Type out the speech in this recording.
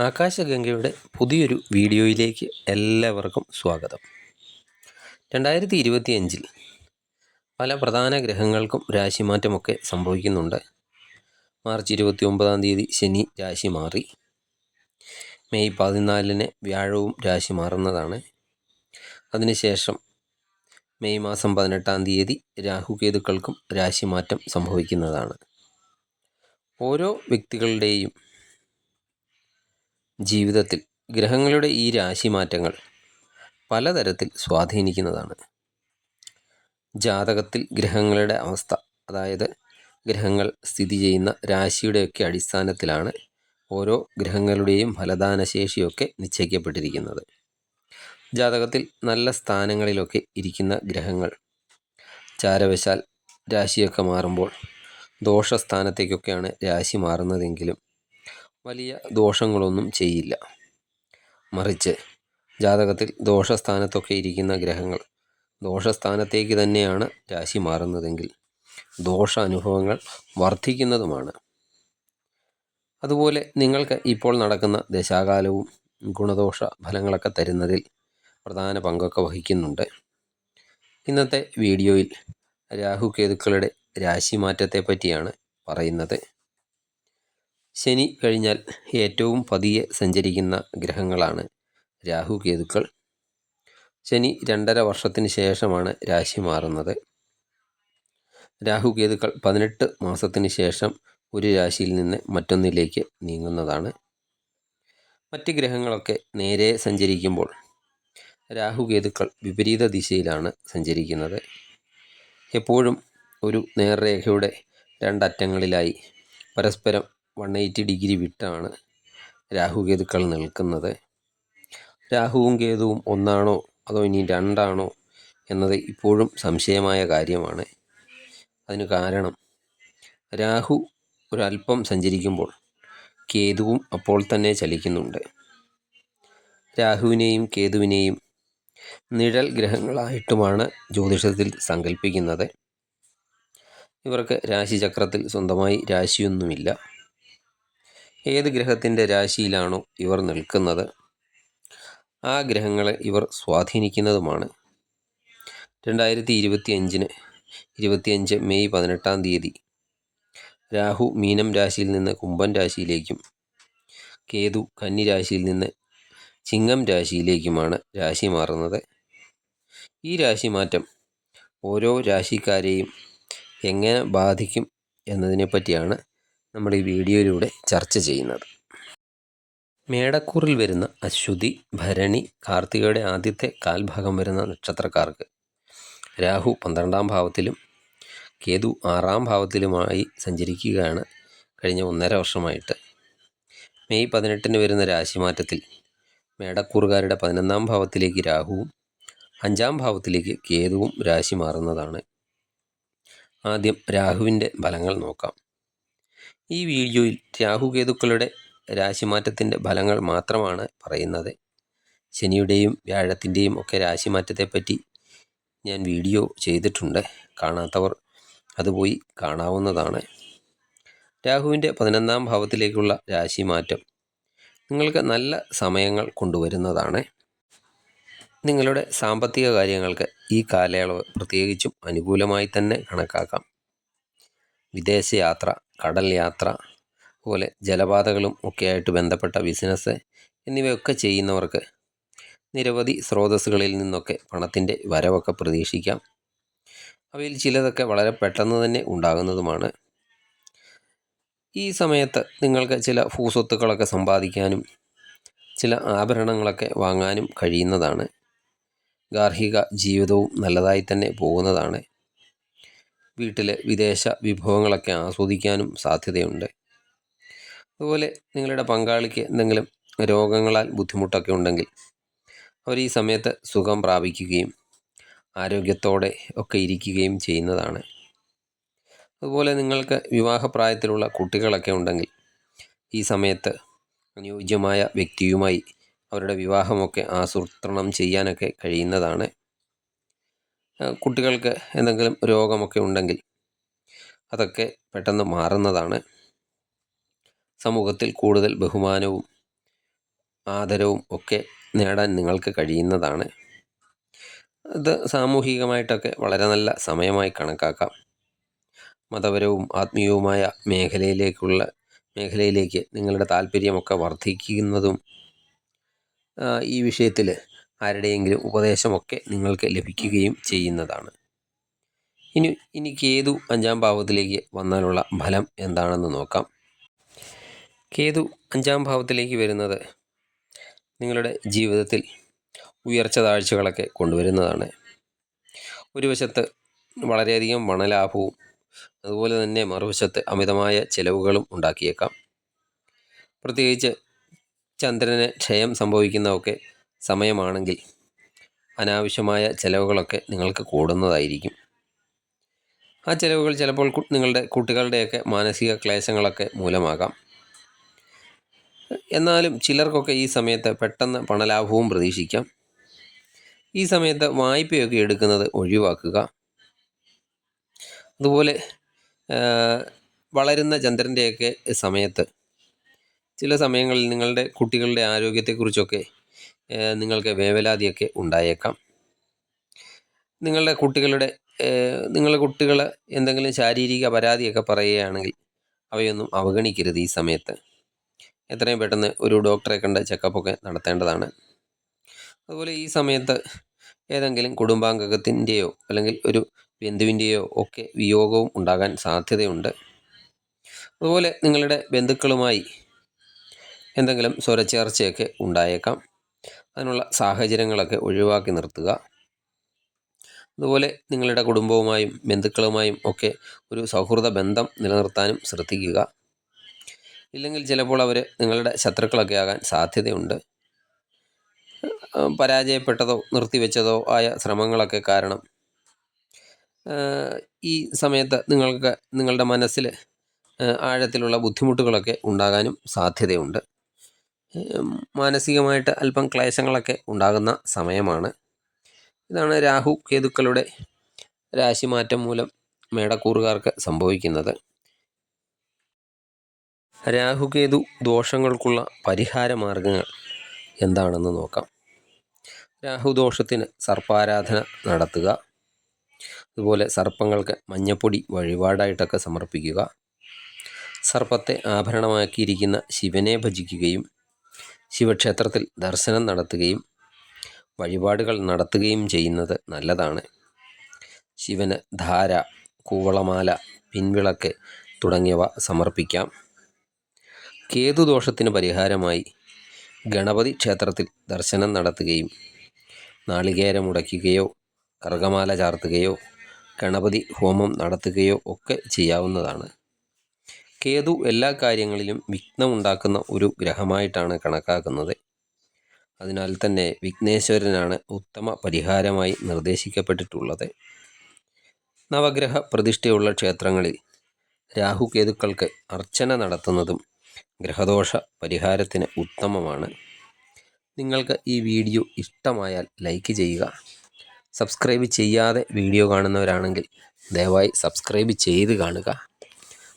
ആകാശഗംഗയുടെ പുതിയൊരു വീഡിയോയിലേക്ക് എല്ലാവർക്കും സ്വാഗതം. രണ്ടായിരത്തി ഇരുപത്തിയഞ്ചിൽ പല പ്രധാന ഗ്രഹങ്ങൾക്കും രാശിമാറ്റമൊക്കെ സംഭവിക്കുന്നുണ്ട്. മാർച്ച് ഇരുപത്തി ഒമ്പതാം തീയതി ശനി രാശി മാറി. മെയ് പതിനാലിന് വ്യാഴവും രാശി മാറുന്നതാണ്. അതിനുശേഷം മെയ് മാസം പതിനെട്ടാം തീയതി രാഹുകേതുക്കൾക്കും രാശിമാറ്റം സംഭവിക്കുന്നതാണ്. ഓരോ വ്യക്തികളുടെയും ജീവിതത്തിൽ ഗ്രഹങ്ങളുടെ ഈ രാശിമാറ്റങ്ങൾ പലതരത്തിൽ സ്വാധീനിക്കുന്നതാണ്. ജാതകത്തിൽ ഗ്രഹങ്ങളുടെ അവസ്ഥ അതായത് ഗ്രഹങ്ങൾ സ്ഥിതി ചെയ്യുന്ന രാശിയുടെയൊക്കെ അടിസ്ഥാനത്തിലാണ് ഓരോ ഗ്രഹങ്ങളുടെയും ഫലദാനശേഷിയൊക്കെ നിശ്ചയിക്കപ്പെട്ടിരിക്കുന്നത്. ജാതകത്തിൽ നല്ല സ്ഥാനങ്ങളിലൊക്കെ ഇരിക്കുന്ന ഗ്രഹങ്ങൾ ചാരവശാൽ രാശിയൊക്കെ മാറുമ്പോൾ ദോഷസ്ഥാനത്തേക്കൊക്കെയാണ് രാശി മാറുന്നതെങ്കിലും വലിയ ദോഷങ്ങളൊന്നും ചെയ്യില്ല. മറിച്ച് ജാതകത്തിൽ ദോഷസ്ഥാനത്തൊക്കെ ഇരിക്കുന്ന ഗ്രഹങ്ങൾ ദോഷസ്ഥാനത്തേക്ക് തന്നെയാണ് രാശി മാറുന്നതെങ്കിൽ ദോഷ അനുഭവങ്ങൾ വർദ്ധിക്കുന്നതുമാണ് അതുപോലെ നിങ്ങൾക്ക് ഇപ്പോൾ നടക്കുന്ന ദശാകാലവും ഗുണദോഷ ഫലങ്ങളൊക്കെ തരുന്നതിൽ പ്രധാന പങ്കൊക്കെ വഹിക്കുന്നുണ്ട്. ഇന്നത്തെ വീഡിയോയിൽ രാഹു കേതുക്കളുടെ രാശിമാറ്റത്തെ പറ്റിയാണ് പറയുന്നത്. ശനി കഴിഞ്ഞാൽ ഏറ്റവും പതിയെ സഞ്ചരിക്കുന്ന ഗ്രഹങ്ങളാണ് രാഹു കേതുക്കൾ. ശനി രണ്ടര വർഷത്തിന് ശേഷമാണ് രാശി മാറുന്നത്. രാഹു കേതുക്കൾ പതിനെട്ട് മാസത്തിന് ശേഷം ഒരു രാശിയിൽ നിന്ന് മറ്റൊന്നിലേക്ക് നീങ്ങുന്നതാണ്. മറ്റ് ഗ്രഹങ്ങളൊക്കെ നേരെ സഞ്ചരിക്കുമ്പോൾ രാഹുകേതുക്കൾ വിപരീത ദിശയിലാണ് സഞ്ചരിക്കുന്നത്. എപ്പോഴും ഒരു നേർരേഖയുടെ രണ്ടറ്റങ്ങളിലായി പരസ്പരം വൺ എയ്റ്റി ഡിഗ്രി വിട്ടാണ് രാഹുകേതുക്കൾ നിൽക്കുന്നത്. രാഹുവും കേതുവും ഒന്നാണോ അതോ ഇനി രണ്ടാണോ എന്നത് ഇപ്പോഴും സംശയമായ കാര്യമാണ്. അതിന് കാരണം രാഹു ഒരല്പം സഞ്ചരിക്കുമ്പോൾ കേതുവും അപ്പോൾ തന്നെ ചലിക്കുന്നുണ്ട്. രാഹുവിനെയും കേതുവിനെയും നിഴൽ ഗ്രഹങ്ങളായിട്ടുമാണ് ജ്യോതിഷത്തിൽ സങ്കല്പിക്കുന്നത് ഇവർക്ക് രാശിചക്രത്തിൽ സ്വന്തമായി രാശിയൊന്നുമില്ല. ഏത് ഗ്രഹത്തിന്റെ രാശിയിലാണോ ഇവർ നിൽക്കുന്നത്? ആ ഗ്രഹങ്ങളെ ഇവർ സ്വാധീനിക്കുന്നതുമാണ്. രണ്ടായിരത്തി ഇരുപത്തി അഞ്ചിന് ഇരുപത്തിയഞ്ച് മെയ് പതിനെട്ടാം തീയതി രാഹു മീനം രാശിയിൽ നിന്ന് കുംഭൻ രാശിയിലേക്കും കേതു കന്നി രാശിയിൽ നിന്ന് ചിങ്ങം രാശിയിലേക്കുമാണ് രാശി മാറുന്നത്. ഈ രാശി മാറ്റം ഓരോ രാശിക്കാരെയും എങ്ങനെ ബാധിക്കും എന്നതിനെപ്പറ്റിയാണ് നമ്മൾ ഈ വീഡിയോയിലൂടെ ചർച്ച ചെയ്യുന്നത്. മേടക്കൂറിൽ വരുന്ന അശ്വതി ഭരണി കാർത്തികയുടെ ആദ്യത്തെ കാൽഭാഗം വരുന്ന നക്ഷത്രക്കാർക്ക് രാഹു പന്ത്രണ്ടാം ഭാവത്തിലും കേതു ആറാം ഭാവത്തിലുമായി സഞ്ചരിക്കുകയാണ് കഴിഞ്ഞ ഒന്നര വർഷമായിട്ട്. മെയ് പതിനെട്ടിന് വരുന്ന രാശിമാറ്റത്തിൽ മേടക്കൂറുകാരുടെ പതിനൊന്നാം ഭാവത്തിലേക്ക് രാഹുവും അഞ്ചാം ഭാവത്തിലേക്ക് കേതുവും രാശി മാറുന്നതാണ്. ആദ്യം രാഹുവിന്റെ ഫലങ്ങൾ നോക്കാം. ഈ വീഡിയോയിൽ രാഹുകേതുക്കളുടെ രാശിമാറ്റത്തിന്റെ ഫലങ്ങൾ മാത്രമാണ് പറയുന്നത്. ശനിയുടെയും വ്യാഴത്തിന്റെയും ഒക്കെ രാശിമാറ്റത്തെപ്പറ്റി ഞാൻ വീഡിയോ ചെയ്തിട്ടുണ്ട്. കാണാത്തവർ അതുപോയി കാണാവുന്നതാണ്. രാഹുവിന്റെ പതിനൊന്നാം ഭാവത്തിലേക്കുള്ള രാശിമാറ്റം നിങ്ങൾക്ക് നല്ല സമയങ്ങൾ കൊണ്ടുവരുന്നതാണ്. നിങ്ങളുടെ സാമ്പത്തിക കാര്യങ്ങൾക്ക് ഈ കാലയളവ് പ്രത്യേകിച്ചും അനുകൂലമായി തന്നെ കണക്കാക്കാം. വിദേശയാത്ര കടൽ യാത്ര അതുപോലെ ജലപാതകളും ഒക്കെയായിട്ട് ബന്ധപ്പെട്ട ബിസിനസ് എന്നിവയൊക്കെ ചെയ്യുന്നവർക്ക് നിരവധി സ്രോതസ്സുകളിൽ നിന്നൊക്കെ പണത്തിന്റെ വരവൊക്കെ പ്രതീക്ഷിക്കാം. അവയിൽ ചിലതൊക്കെ വളരെ പെട്ടെന്ന് തന്നെ ഉണ്ടാകുന്നതുമാണ്. ഈ സമയത്ത് നിങ്ങൾക്ക് ചില ഭൂസ്വത്തുക്കളൊക്കെ സമ്പാദിക്കാനും ചില ആഭരണങ്ങളൊക്കെ വാങ്ങാനും കഴിയുന്നതാണ്. ഗാർഹിക ജീവിതവും നല്ലതായി തന്നെ പോകുന്നതാണ്. വീട്ടിൽ വിദേശ വിഭവങ്ങളൊക്കെ ആസ്വദിക്കാനും സാധ്യതയുണ്ട്. അതുപോലെ നിങ്ങളുടെ പങ്കാളിക്ക് എന്തെങ്കിലും രോഗങ്ങളാൽ ബുദ്ധിമുട്ടൊക്കെ ഉണ്ടെങ്കിൽ അവർ ഈ സമയത്ത് സുഖം പ്രാപിക്കുകയും ആരോഗ്യത്തോടെ ഒക്കെ ഇരിക്കുകയും ചെയ്യുന്നതാണ്. അതുപോലെ നിങ്ങൾക്ക് വിവാഹപ്രായത്തിലുള്ള കുട്ടികളൊക്കെ ഉണ്ടെങ്കിൽ ഈ സമയത്ത് അനുയോജ്യമായ വ്യക്തിയുമായി അവരുടെ വിവാഹമൊക്കെ ആസൂത്രണം ചെയ്യാനൊക്കെ കഴിയുന്നതാണ്. കുട്ടികൾക്ക് എന്തെങ്കിലും രോഗമൊക്കെ ഉണ്ടെങ്കിൽ അതൊക്കെ പെട്ടെന്ന് മാറുന്നതാണ്. സമൂഹത്തിൽ കൂടുതൽ ബഹുമാനവും ആദരവും ഒക്കെ നേടാൻ നിങ്ങൾക്ക് കഴിയുന്നതാണ്. ഇത് സാമൂഹികമായിട്ടൊക്കെ വളരെ നല്ല സമയമായി കണക്കാക്കാം. മതപരവും ആത്മീയവുമായ മേഖലയിലേക്കുള്ള മേഖലയിലേക്ക് നിങ്ങളുടെ താല്പര്യമൊക്കെ വർദ്ധിക്കുന്നതും ഈ വിഷയത്തിൽ ആരുടെയെങ്കിലും ഉപദേശമൊക്കെ നിങ്ങൾക്ക് ലഭിക്കുകയും ചെയ്യുന്നതാണ്. ഇനി ഇനി കേതു അഞ്ചാം ഭാവത്തിലേക്ക് വന്നാലുള്ള ഫലം എന്താണെന്ന് നോക്കാം. കേതു അഞ്ചാം ഭാവത്തിലേക്ക് വരുന്നത് നിങ്ങളുടെ ജീവിതത്തിൽ ഉയർച്ച താഴ്ചകളൊക്കെ കൊണ്ടുവരുന്നതാണ്. ഒരു വശത്ത് വളരെയധികം പണലാഭവും അതുപോലെ തന്നെ മറുവശത്ത് അമിതമായ ചെലവുകളും ഉണ്ടാക്കിയേക്കാം. പ്രത്യേകിച്ച് ചന്ദ്രന് ക്ഷയം സംഭവിക്കുന്നതൊക്കെ സമയമാണെങ്കിൽ അനാവശ്യമായ ചിലവുകളൊക്കെ നിങ്ങൾക്ക് കൂടുന്നതായിരിക്കും. ആ ചിലവുകൾ ചിലപ്പോൾ നിങ്ങളുടെ കുട്ടികളുടെയൊക്കെ മാനസിക ക്ലേശങ്ങളൊക്കെ മൂലമാകാം. എന്നാലും ചിലർക്കൊക്കെ ഈ സമയത്ത് പെട്ടെന്ന് പണലാഭവും പ്രതീക്ഷിക്കാം. ഈ സമയത്ത് വായ്പയൊക്കെ എടുക്കുന്നത് ഒഴിവാക്കുക. അതുപോലെ വളരുന്ന ചന്ദ്രന്റെയൊക്കെ സമയത്ത് ചില സമയങ്ങളിൽ നിങ്ങളുടെ കുട്ടികളുടെ ആരോഗ്യത്തെക്കുറിച്ചൊക്കെ നിങ്ങൾക്ക് വേവലാതിയൊക്കെ ഉണ്ടായേക്കാം. നിങ്ങളുടെ കുട്ടികളുടെ നിങ്ങളുടെ കുട്ടികൾ എന്തെങ്കിലും ശാരീരിക പരാതിയൊക്കെ പറയുകയാണെങ്കിൽ അവയൊന്നും അവഗണിക്കരുത് ഈ സമയത്ത്. എത്രയും പെട്ടെന്ന് ഒരു ഡോക്ടറെ കണ്ട് ചെക്കപ്പൊക്കെ നടത്തേണ്ടതാണ്. അതുപോലെ ഈ സമയത്ത് ഏതെങ്കിലും കുടുംബാംഗത്തിന്റെയോ അല്ലെങ്കിൽ ഒരു ബന്ധുവിന്റെയോ ഒക്കെ വിയോഗവും ഉണ്ടാകാൻ സാധ്യതയുണ്ട്. അതുപോലെ നിങ്ങളുടെ ബന്ധുക്കളുമായി എന്തെങ്കിലും സ്വരച്ചേർച്ചയൊക്കെ ഉണ്ടായേക്കാം. അതിനുള്ള സാഹചര്യങ്ങളൊക്കെ ഒഴിവാക്കി നിർത്തുക. അതുപോലെ നിങ്ങളുടെ കുടുംബവുമായും ബന്ധുക്കളുമായും ഒക്കെ ഒരു സൗഹൃദ ബന്ധം നിലനിർത്താനും ശ്രദ്ധിക്കുക. ഇല്ലെങ്കിൽ ചിലപ്പോൾ അവർ നിങ്ങളുടെ ശത്രുക്കളൊക്കെ ആകാൻ സാധ്യതയുണ്ട്. പരാജയപ്പെട്ടതോ നിർത്തിവെച്ചതോ ആയ ശ്രമങ്ങളൊക്കെ കാരണം ഈ സമയത്ത് നിങ്ങൾക്ക് നിങ്ങളുടെ മനസ്സിൽ ആഴത്തിലുള്ള ബുദ്ധിമുട്ടുകളൊക്കെ ഉണ്ടാകാനും സാധ്യതയുണ്ട്. മാനസികമായിട്ട് അല്പം ക്ലേശങ്ങളൊക്കെ ഉണ്ടാകുന്ന സമയമാണ്. ഇതാണ് രാഹു കേതുക്കളുടെ രാശിമാറ്റം മൂലം മേടക്കൂറുകാർക്ക് സംഭവിക്കുന്നത്. രാഹുകേതു ദോഷങ്ങൾക്കുള്ള പരിഹാര മാർഗങ്ങൾ എന്താണെന്ന് നോക്കാം. രാഹുദോഷത്തിന് സർപ്പാരാധന നടത്തുക. അതുപോലെ സർപ്പങ്ങൾക്ക് മഞ്ഞപ്പൊടി വഴിപാടായിട്ടൊക്കെ സമർപ്പിക്കുക. സർപ്പത്തെ ആഭരണമാക്കിയിരിക്കുന്ന ശിവനെ ഭജിക്കുകയും ശിവക്ഷേത്രത്തിൽ ദർശനം നടത്തുകയും വഴിപാടുകൾ നടത്തുകയും ചെയ്യുന്നത് നല്ലതാണ്. ശിവന് ധാര കൂവളമാല പിൻവിളക്ക് തുടങ്ങിയവ സമർപ്പിക്കാം. കേതുദോഷത്തിന് പരിഹാരമായി ഗണപതി ക്ഷേത്രത്തിൽ ദർശനം നടത്തുകയും നാളികേരം മുടക്കുകയോ കർഗമാല ചാർത്തുകയോ ഗണപതി ഹോമം നടത്തുകയോ ഒക്കെ ചെയ്യാവുന്നതാണ്. കേതു എല്ലാ കാര്യങ്ങളിലും വിഘ്നമുണ്ടാക്കുന്ന ഒരു ഗ്രഹമായിട്ടാണ് കണക്കാക്കുന്നത്. അതിനാൽ തന്നെ വിഘ്നേശ്വരനാണ് ഉത്തമ പരിഹാരമായി നിർദ്ദേശിക്കപ്പെട്ടിട്ടുള്ളത്. നവഗ്രഹ പ്രതിഷ്ഠയുള്ള ക്ഷേത്രങ്ങളിൽ രാഹുകേതുക്കൾക്ക് അർച്ചന നടത്തുന്നതും ഗ്രഹദോഷ പരിഹാരത്തിന് ഉത്തമമാണ്. നിങ്ങൾക്ക് ഈ വീഡിയോ ഇഷ്ടമായാൽ ലൈക്ക് ചെയ്യുക. സബ്സ്ക്രൈബ് ചെയ്യാതെ വീഡിയോ കാണുന്നവരാണെങ്കിൽ ദയവായി സബ്സ്ക്രൈബ് ചെയ്ത് കാണുക.